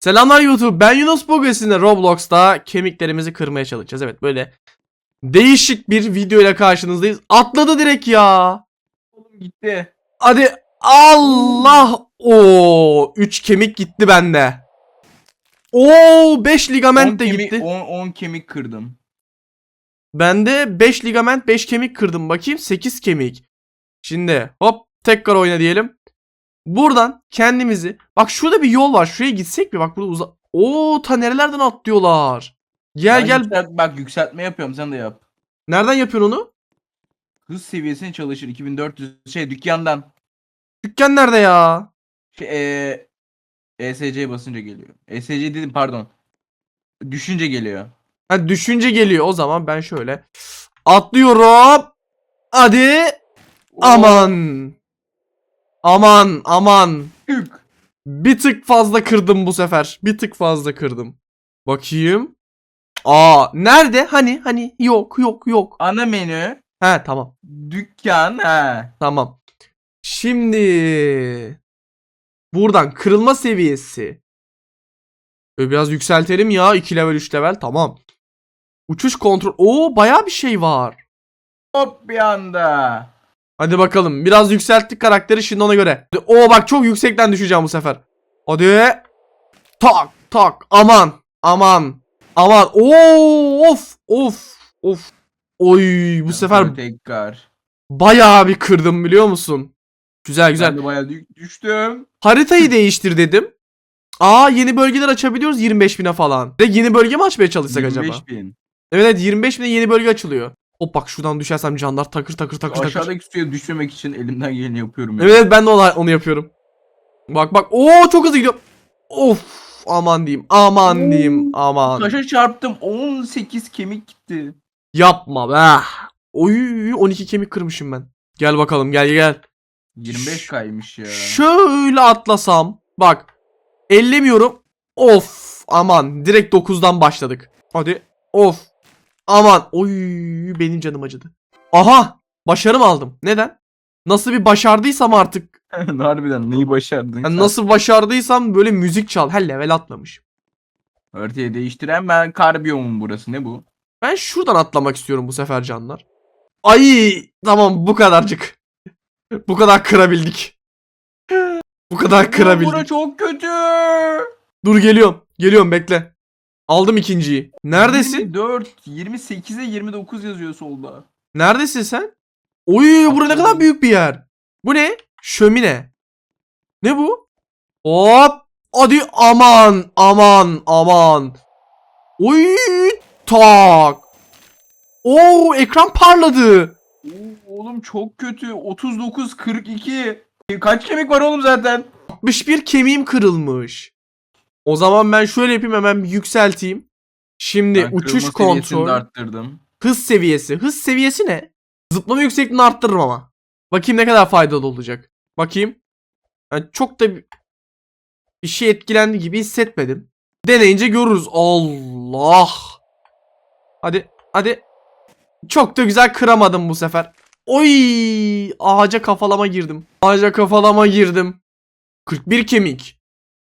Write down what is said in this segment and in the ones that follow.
Selamlar YouTube. Ben Yunus bugün sizinle Roblox'ta kemiklerimizi kırmaya çalışacağız. Evet böyle değişik bir video ile karşınızdayız. Atladı direkt ya. Oğlum gitti. Hadi Allah. O 3 kemik gitti bende. Oo 5 10 ligament de kemik, gitti. 10, 10 kemik kırdım. Bende 5 ligament 5 kemik kırdım. Bakayım 8 kemik. Şimdi hop tekrar oyna diyelim. Buradan kendimizi bak şurada bir yol var. Şuraya gitsek mi? Bak burada uza. Oo ta nerelerden atlıyorlar. Gel Ben gel. yükselt- bak yükseltme yapıyorum sen de yap. Nereden yapıyorsun onu? Hız seviyesini çalışır 2400 şey dükkandan. Dükkan nerede ya? Şey, eee ESC basınca geliyor. ESC dedim pardon. Düşünce geliyor. Ha düşünce geliyor. O zaman ben şöyle atlıyorum. Hadi. Aman. Aman aman. Bir tık fazla kırdım bu sefer. Bir tık fazla kırdım. Bakayım. Aa nerede? Hani hani yok yok yok. Ana menü. He tamam. Dükkan. Ha. Tamam. Şimdi buradan kırılma seviyesi. Böyle biraz yükseltelim ya. 2 level 3 level tamam. Uçuş kontrol. Oo bayağı bir şey var. Hop bir anda. Hadi bakalım. Biraz yükselttik karakteri şimdi ona göre. Oo bak çok yüksekten düşeceğim bu sefer. Hadi. Tak tak. Aman. Aman. Aman. Oo of of of. Oy bu sefer tekrar. bayağı bir kırdım biliyor musun? Güzel güzel. Ben de bayağı dü- düştüm. Haritayı değiştir dedim. Aa yeni bölgeler açabiliyoruz 25 bine falan. Ve yeni bölge mi açmaya çalışsak acaba? 25.000. Evet evet 25 bine yeni bölge açılıyor. Hop bak şuradan düşersem canlar takır takır takır takır. Aşağıdaki suya düşmemek için elimden geleni yapıyorum. ya. Evet evet ben de onu, onu yapıyorum. Bak bak oo çok hızlı gidiyor. Of aman diyeyim aman Oo. diyeyim aman. Taşa çarptım 18 kemik gitti. Yapma be. Oy 12 kemik kırmışım ben. Gel bakalım gel gel. 25 kaymış ya. Şöyle atlasam. Bak. Ellemiyorum. Of. Aman. Direkt 9'dan başladık. Hadi. Of. Aman. Oy benim canım acıdı. Aha. Başarım aldım. Neden? Nasıl bir başardıysam artık. Harbiden neyi başardın? yani nasıl başardıysam böyle müzik çal. He level atlamış. Haritayı değiştiren ben karbiyomum burası ne bu? Ben şuradan atlamak istiyorum bu sefer canlar. Ay tamam bu kadarcık. bu kadar kırabildik. bu kadar kırabildik. Bura çok kötü. Dur geliyorum. Geliyorum bekle. Aldım ikinciyi. Neredesin? 24, 28'e 29 yazıyor solda. Neredesin sen? Oy bura ne kadar büyük bir yer. Bu ne? Şömine. Ne bu? Hop. Hadi aman aman aman. Oy tak. Oo ekran parladı. Oğlum çok kötü. 39, 42. E, Kaç kemik var oğlum zaten? 61 kemiğim kırılmış. O zaman ben şöyle yapayım hemen bir yükselteyim. Şimdi Ben uçuş kontrol. arttırdım. Hız seviyesi. Hız seviyesi ne? Zıplama yüksekliğini arttırırım ama. Bakayım ne kadar faydalı olacak. Bakayım. Yani çok da bir bir şey etkilendi gibi hissetmedim. Deneyince görürüz. Allah. Hadi. Hadi. Çok da güzel kıramadım bu sefer. Oy! Ağaca kafalama girdim. Ağaca kafalama girdim. 41 kemik.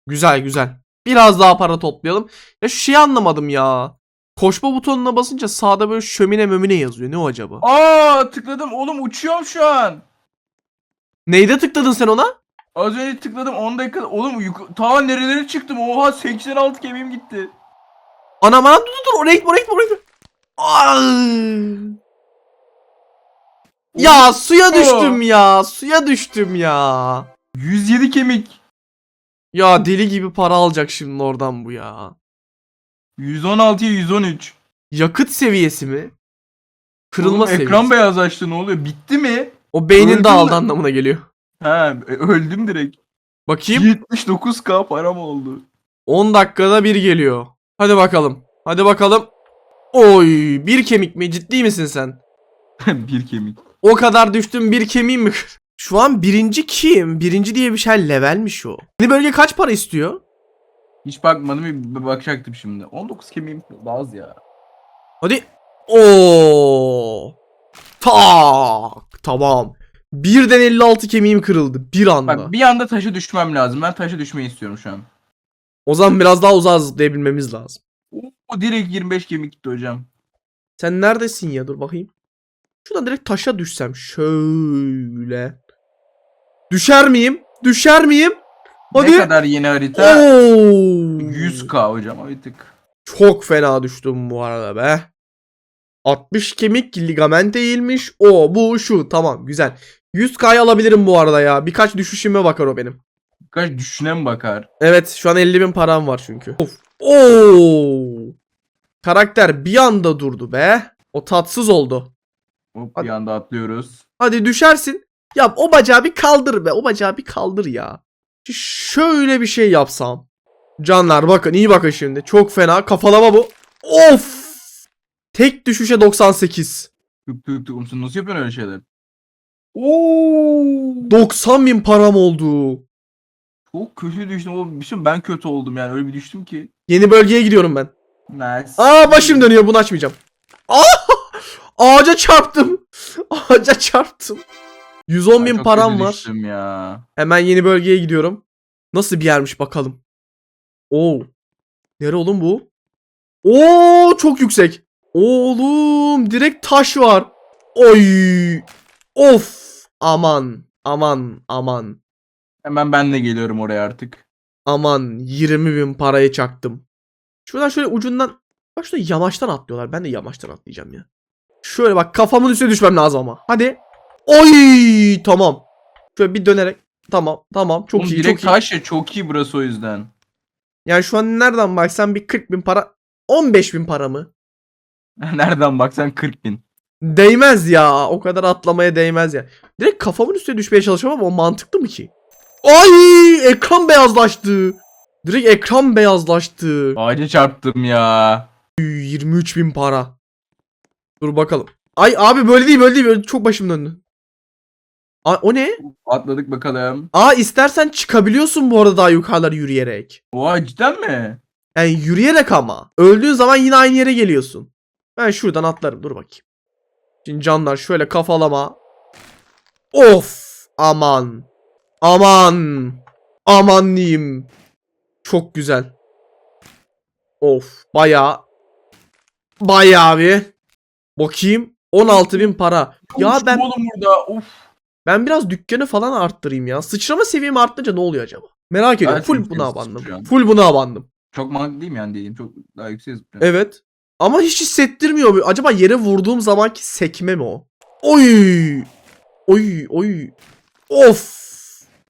Güzel güzel. Biraz daha para toplayalım. Ya şu şeyi anlamadım ya. Koşma butonuna basınca sağda böyle şömine mömine yazıyor. Ne o acaba? Aa tıkladım oğlum uçuyorum şu an. Neyde tıkladın sen ona? Az önce tıkladım 10 dakika. Oğlum yuk- ta nerelere çıktım. Oha 86 kemiğim gitti. Anam anam dur dur dur oraya gitme oraya gitme oraya gitme. Ay. Ya suya düştüm ya. Suya düştüm ya. 107 kemik. Ya deli gibi para alacak şimdi oradan bu ya. 116'ya 113. Yakıt seviyesi mi? Kırılma Oğlum, seviyesi. Ekran beyazlaştı ne oluyor? Bitti mi? O beynin Öldün dağıldı anlamına geliyor. Ha e, öldüm direkt. Bakayım. 79k param oldu. 10 dakikada bir geliyor. Hadi bakalım. Hadi bakalım. Oy bir kemik mi? Ciddi misin sen? bir kemik. O kadar düştüm bir kemiğim mi? Şu an birinci kim? Birinci diye bir şey levelmiş o. Yeni bölge kaç para istiyor? Hiç bakmadım bir bakacaktım şimdi. 19 kemiğim daha az ya. Hadi. Oo. Tak. Tamam. Birden 56 kemiğim kırıldı. Bir anda. Bak bir anda taşa düşmem lazım. Ben taşa düşmeyi istiyorum şu an. O zaman biraz daha uzağa zıplayabilmemiz lazım. O direkt 25 kemik gitti hocam. Sen neredesin ya? Dur bakayım. Şuradan direkt taşa düşsem. Şöyle. Düşer miyim? Düşer miyim? Hadi. Ne kadar yeni harita? Oo. 100k hocam o bir tık. Çok fena düştüm bu arada be. 60 kemik ligament eğilmiş. O bu şu tamam güzel. 100k'yı alabilirim bu arada ya. Birkaç düşüşüme bakar o benim. Kaç düşüne mi bakar? Evet şu an 50 bin param var çünkü. Of. Oo. Karakter bir anda durdu be. O tatsız oldu. Hop Hadi. bir anda atlıyoruz. Hadi düşersin. Yap o bacağı bir kaldır be. O bacağı bir kaldır ya. Şöyle bir şey yapsam. Canlar bakın iyi bakın şimdi. Çok fena. Kafalama bu. Of. Tek düşüşe 98. Tık tık tık. Oğlum sen nasıl yapıyorsun öyle şeyler? Oo. 90 bin param oldu. Çok kötü düştüm. Oğlum bir şey ben kötü oldum yani öyle bir düştüm ki. Yeni bölgeye gidiyorum ben. Nice. Aa başım dönüyor bunu açmayacağım. Aa! Ağaca çarptım. Ağaca çarptım. 110 Ay, bin param var. ya. Hemen yeni bölgeye gidiyorum. Nasıl bir yermiş bakalım. Oo. Nere oğlum bu? Oo çok yüksek. Oğlum direkt taş var. Oy. Of. Aman. Aman. Aman. Hemen ben de geliyorum oraya artık. Aman 20 bin parayı çaktım. Şuradan şöyle ucundan bak şurada yamaçtan atlıyorlar. Ben de yamaçtan atlayacağım ya. Şöyle bak kafamın üstüne düşmem lazım ama. Hadi. Oy tamam. Şöyle bir dönerek. Tamam tamam çok Oğlum iyi direkt çok iyi. taş ya çok iyi burası o yüzden. Yani şu an nereden baksan bir 40 bin para 15 bin para mı? Nereden baksan 40 bin. Değmez ya. O kadar atlamaya değmez ya. Direkt kafamın üstüne düşmeye çalışıyorum ama o mantıklı mı ki? Ay ekran beyazlaştı. Direkt ekran beyazlaştı. Ağaca çarptım ya. 23 bin para. Dur bakalım. Ay abi böyle değil böyle değil. Böyle çok başım döndü. Aa, o ne? Atladık bakalım. Aa istersen çıkabiliyorsun bu arada daha yukarılara yürüyerek. Oha cidden mi? Yani yürüyerek ama. Öldüğün zaman yine aynı yere geliyorsun. Ben şuradan atlarım. Dur bakayım. Şimdi canlar şöyle kafalama. Of. Aman. Aman. Aman diyeyim. Çok güzel. Of. Bayağı. Bayağı bir. Bakayım. 16 bin para. Ya ben oğlum burada. Of. Ben biraz dükkanı falan arttırayım ya. Sıçrama seviyemi arttırınca ne oluyor acaba? Merak ediyorum. Evet, Full buna abandım. Full buna abandım. Çok mantıklı değil mi yani dediğim? Çok daha yüksek zıplıyor. Evet. Ama hiç hissettirmiyor. Acaba yere vurduğum zamanki sekme mi o? Oy! Oy oy. Of!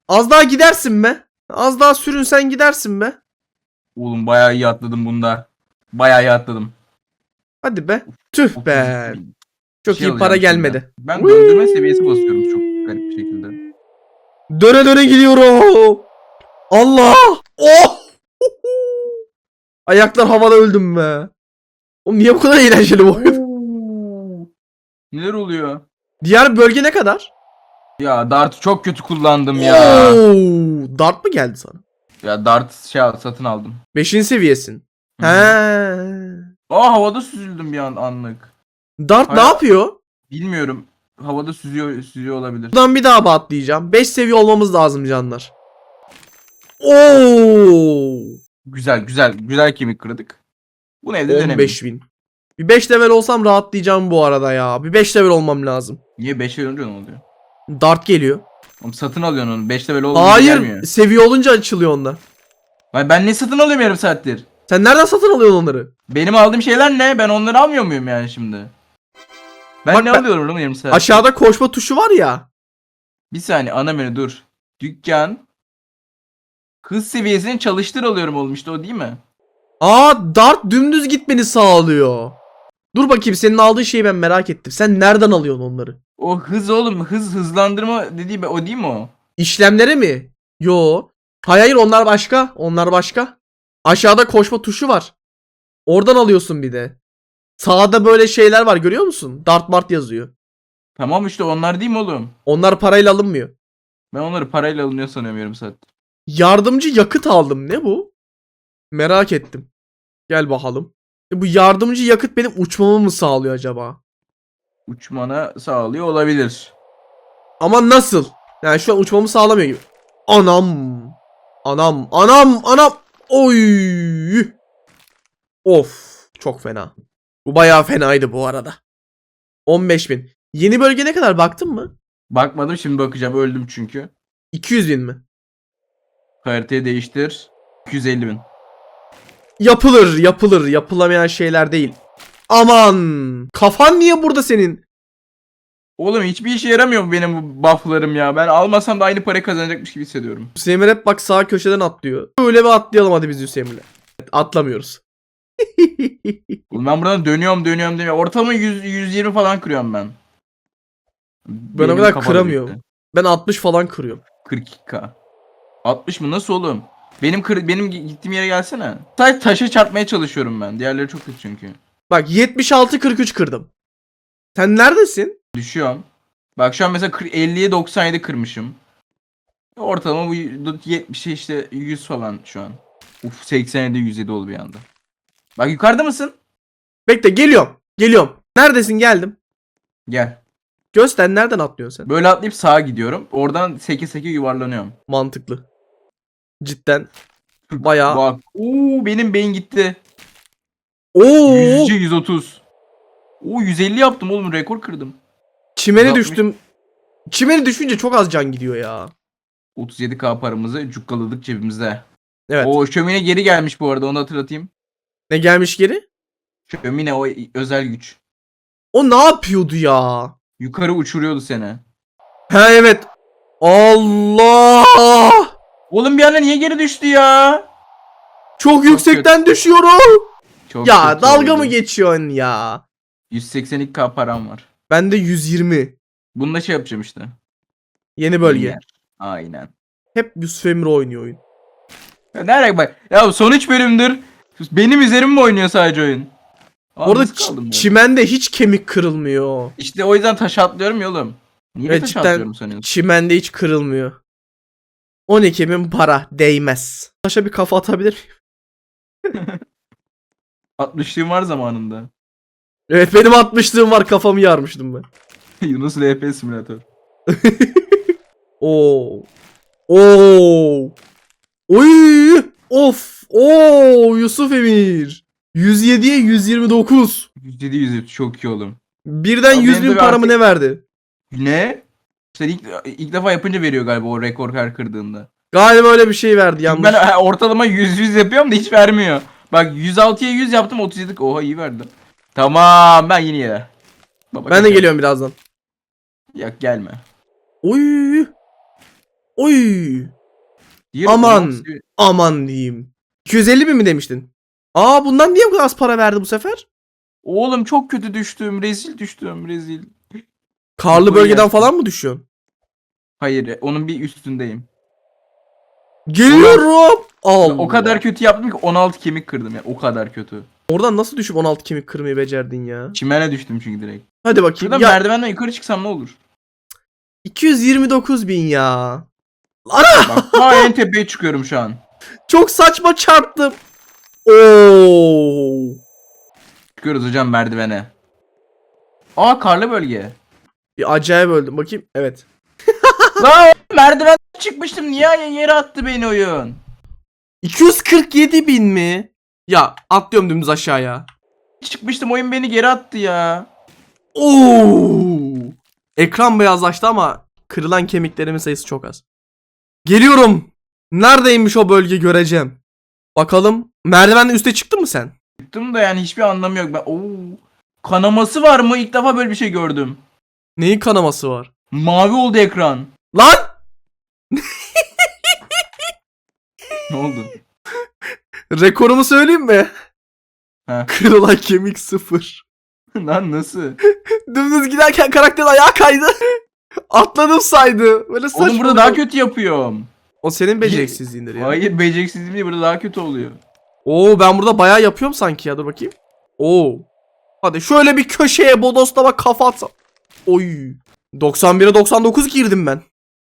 Az daha gidersin be. Az daha sürünsen gidersin be. Oğlum bayağı iyi atladım bunda. Bayağı iyi atladım. Hadi be. Tüh be. Çok şey iyi para gelmedi. Ben döndürme seviyesi basıyorum çok garip bir şekilde. Döne döne gidiyorum. Allah! Oh! Ayaklar havada öldüm be. Oğlum niye bu kadar eğlenceli bu oyun? Neler oluyor? Diğer bölge ne kadar? Ya Dart'ı çok kötü kullandım ya. Oo! Dart mı geldi sana? Ya Dart şey satın aldım. Beşinci seviyesin. Hı. He. Aa havada süzüldüm bir an anlık. Dart ne Hayır. yapıyor? Bilmiyorum. Havada süzüyor süzüyor olabilir. Buradan bir daha atlayacağım. 5 seviye olmamız lazım canlar. Oo! Güzel güzel güzel kemik kırdık. Bunu evde denemeyin. 15 bin. Bir 5 level olsam rahatlayacağım bu arada ya. Bir 5 level olmam lazım. Niye 5 level önce ne oluyor? Dart geliyor. Oğlum satın alıyorsun onu. 5 level olunca Hayır, gelmiyor. seviye olunca açılıyor onlar. Ay ben ne satın alıyorum yarım saattir? Sen nereden satın alıyorsun onları? Benim aldığım şeyler ne? Ben onları almıyor muyum yani şimdi? Ben Bak ne ben- alıyorum oğlum yarım saat? Aşağıda koşma tuşu var ya. Bir saniye ana menü dur. Dükkan. Hız seviyesini çalıştır alıyorum oğlum işte o değil mi? Aa, Dart dümdüz gitmeni sağlıyor. Dur bakayım senin aldığın şeyi ben merak ettim. Sen nereden alıyorsun onları? O hız oğlum hız hızlandırma dediği be- o değil mi o? İşlemlere mi? Yo. Hayır hayır onlar başka. Onlar başka. Aşağıda koşma tuşu var. Oradan alıyorsun bir de. Sağda böyle şeyler var görüyor musun? Dart Mart yazıyor. Tamam işte onlar değil mi oğlum? Onlar parayla alınmıyor. Ben onları parayla alınıyor sanıyorum yarım. Yardımcı yakıt aldım. Ne bu? Merak ettim. Gel bakalım. E bu yardımcı yakıt benim uçmamı mı sağlıyor acaba? Uçmana sağlıyor olabilir. Ama nasıl? Yani şu an uçmamı sağlamıyor gibi. Anam. Anam. Anam. Anam. Oy. Of. Çok fena. Bu bayağı fenaydı bu arada. 15 bin. Yeni bölge ne kadar baktın mı? Bakmadım şimdi bakacağım. Öldüm çünkü. 200 bin mi? Haritayı değiştir. 250 bin. Yapılır, yapılır. Yapılamayan şeyler değil. Aman! Kafan niye burada senin? Oğlum hiçbir işe yaramıyor bu benim bu bufflarım ya. Ben almasam da aynı parayı kazanacakmış gibi hissediyorum. Hüseyin hep bak sağ köşeden atlıyor. Öyle bir atlayalım hadi biz Hüseyin'le. Atlamıyoruz. Oğlum ben buradan dönüyorum dönüyorum dönüyorum. Ortalama 100, 120 falan kırıyorum ben. Ben o Benim kadar kıramıyorum. bitti. ben 60 falan kırıyorum. 42k. 60 mı? Nasıl oğlum? Benim kır, benim gittiğim yere gelsene. Sadece taşa çarpmaya çalışıyorum ben. Diğerleri çok kötü çünkü. Bak 76 43 kırdım. Sen neredesin? Düşüyorum. Bak şu an mesela kır- 50'ye 97 kırmışım. Ortalama bu 70'e işte 100 falan şu an. Uf 87 107 oldu bir anda. Bak yukarıda mısın? Bekle geliyorum. Geliyorum. Neredesin geldim. Gel. Göster nereden atlıyorsun sen? Böyle atlayıp sağa gidiyorum. Oradan seke seke yuvarlanıyorum. Mantıklı. Cidden. Bayağı. Bak. Oo benim beyin gitti. Oo! 100'ce 130. Oo 150 yaptım oğlum rekor kırdım. Çimene 160. düştüm. Çimene düşünce çok az can gidiyor ya. 37k paramızı cukkaladık cebimizde. Evet. O şömine geri gelmiş bu arada onu hatırlatayım. Ne gelmiş geri? Şömine o özel güç. O ne yapıyordu ya? Yukarı uçuruyordu seni. Ha evet. Allah! Oğlum bir anda niye geri düştü ya? Çok yüksekten düşüyorum. Çok Ya kötü dalga oldu. mı geçiyorsun ya? 182k param var. Bende 120. Bununla şey yapacağım işte. Yeni bölge. Yer. Aynen. Hep Yusuf Emre oynuyor oyun. Ya nereye bak. Ya son 3 bölümdür. Benim üzerimde oynuyor sadece oyun. Aa, Orada ç- çimende hiç kemik kırılmıyor. İşte o yüzden taş atlıyorum ya oğlum. Niye Evet, taş cidden. atlıyorum sanıyorsun? Çimende hiç kırılmıyor. 12 bin para değmez. Taşa bir kafa atabilir miyim? Atmışlığım var zamanında. Evet benim atmışlığım var kafamı yarmıştım ben. Yunus LP simülatör. Oo. Oo. Oy! Of! Oo Yusuf Emir. 107'ye 129. 107 100 çok iyi oğlum. Birden Ya 100 benim bin de paramı artık- ne verdi? Ne? İşte ilk, ilk defa yapınca veriyor galiba o rekor her kırdığında. Galiba öyle bir şey verdi yanlış. Ben ortalama 100 100 yapıyorum da hiç vermiyor. Bak 106'ya 100 yaptım 37. Oha iyi verdim. Tamam ben yine ye. Baba, Ben de kaçar. geliyorum birazdan. Yak gelme. Oy! Oy! Diğer Aman. Aman diyeyim. 250 bin mi demiştin? Aa bundan niye bu kadar az para verdi bu sefer? Oğlum çok kötü düştüm. Rezil düştüm. Rezil. Karlı bölgeden falan mı düşüyorsun? Hayır onun bir üstündeyim. Geliyorum. Allah. O kadar kötü yaptım ki 16 kemik kırdım ya. O kadar kötü. Oradan nasıl düşüp 16 kemik kırmayı becerdin ya? Çimene düştüm çünkü direkt. Hadi bakayım. Şuradan Ya merdivenden yukarı çıksam ne olur? 229 bin ya. Ana Bak en tepeye çıkıyorum şu an. Çok saçma çarptım. Oo. Çıkıyoruz hocam merdivene. Aa karlı bölge. Bir acayip öldüm. Bakayım. Evet. Lan merdiven çıkmıştım. Niye yere attı beni oyun? 247 bin mi? Ya atlıyorum dümdüz aşağıya. Çıkmıştım oyun beni geri attı ya. Oo. Ekran beyazlaştı ama kırılan kemiklerimin sayısı çok az. Geliyorum. Neredeymiş o bölge göreceğim. Bakalım. Merdivenden üste çıktın mı sen? Çıktım da yani hiçbir anlamı yok. Ben, Oo. Kanaması var mı? İlk defa böyle bir şey gördüm. Neyin kanaması var? Mavi oldu ekran. Lan! Ne oldu? Rekorumu söyleyeyim mi? Heh. Kırılan kemik sıfır. Lan nasıl? Dümdüz giderken karakter ayağa kaydı. Atladım saydı. Böyle saçma. Oğlum burada daha kötü yapıyorum. O senin beceriksizliğindir ya. Hayır beceriksizliğim değil burada daha kötü oluyor. Oo ben burada bayağı yapıyorum sanki ya dur bakayım. Oo. Hadi şöyle bir köşeye bodoslama kafa atsam. Oy. 91'e 99 girdim ben.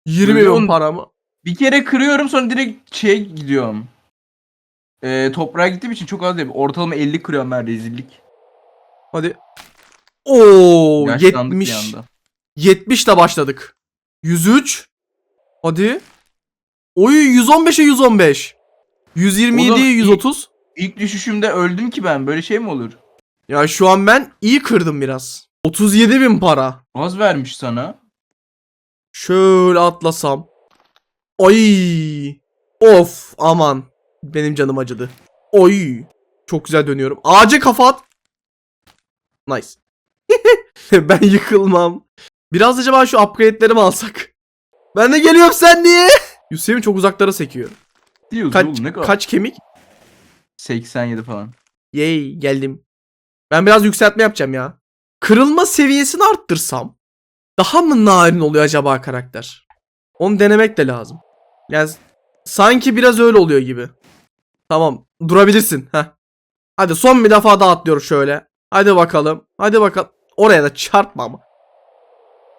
20 Böyle bin on- paramı. Bir kere kırıyorum sonra direkt şey gidiyorum. Ee, toprağa gittiğim için çok az değil. Ortalama 50 kırıyorum ben rezillik. Hadi. Oo Yaşlandık bir 70. anda. 70 ile başladık. 103. Hadi. Oy 115'e 115. 127'ye Oğlum, 130. İlk düşüşümde öldüm ki ben. Böyle şey mi olur? Ya şu an ben iyi kırdım biraz. 37 bin para. Az vermiş sana. Şöyle atlasam. Ay. Of aman. Benim canım acıdı. Oy. Çok güzel dönüyorum. Ağaca kafa at. Nice. ben yıkılmam. Biraz acaba şu upgrade'leri mi alsak? Ben de geliyorum sen niye? Yusuf'um çok uzaklara sekiyor. Diyoruz Kaç, oğlum ne kadar? kaç kemik? 87 falan. Yay geldim. Ben biraz yükseltme yapacağım ya. Kırılma seviyesini arttırsam daha mı narin oluyor acaba karakter? Onu denemek de lazım. Yani sanki biraz öyle oluyor gibi. Tamam durabilirsin. Heh. Hadi son bir defa daha atlıyorum şöyle. Hadi bakalım. Hadi bakalım. Oraya da çarpma ama.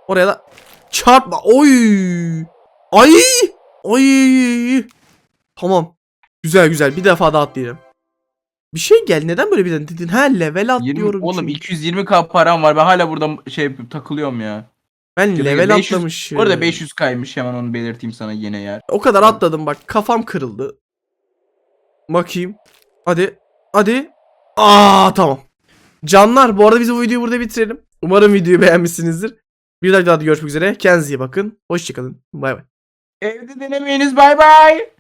Oraya da çarpma. Oy. Ay. Ay. Tamam. Güzel güzel. Bir defa daha atlayalım. Bir şey gel. Neden böyle bir dedin? Ha level 20, atlıyorum. oğlum çünkü. 220k param var. Ben hala burada şey yapıp takılıyorum ya. Ben Gibi level 500 atlamışım. Bu arada 500 kaymış. Hemen onu belirteyim sana yine yer. O kadar atladım bak. Kafam kırıldı. Bakayım. Hadi. Hadi. Aa tamam. Canlar bu arada biz bu videoyu burada bitirelim. Umarım videoyu beğenmişsinizdir. Bir dakika daha görüşmek üzere. Kendinize iyi bakın. Hoşçakalın. Bay bay. Evde denemeyiniz. Bay bay.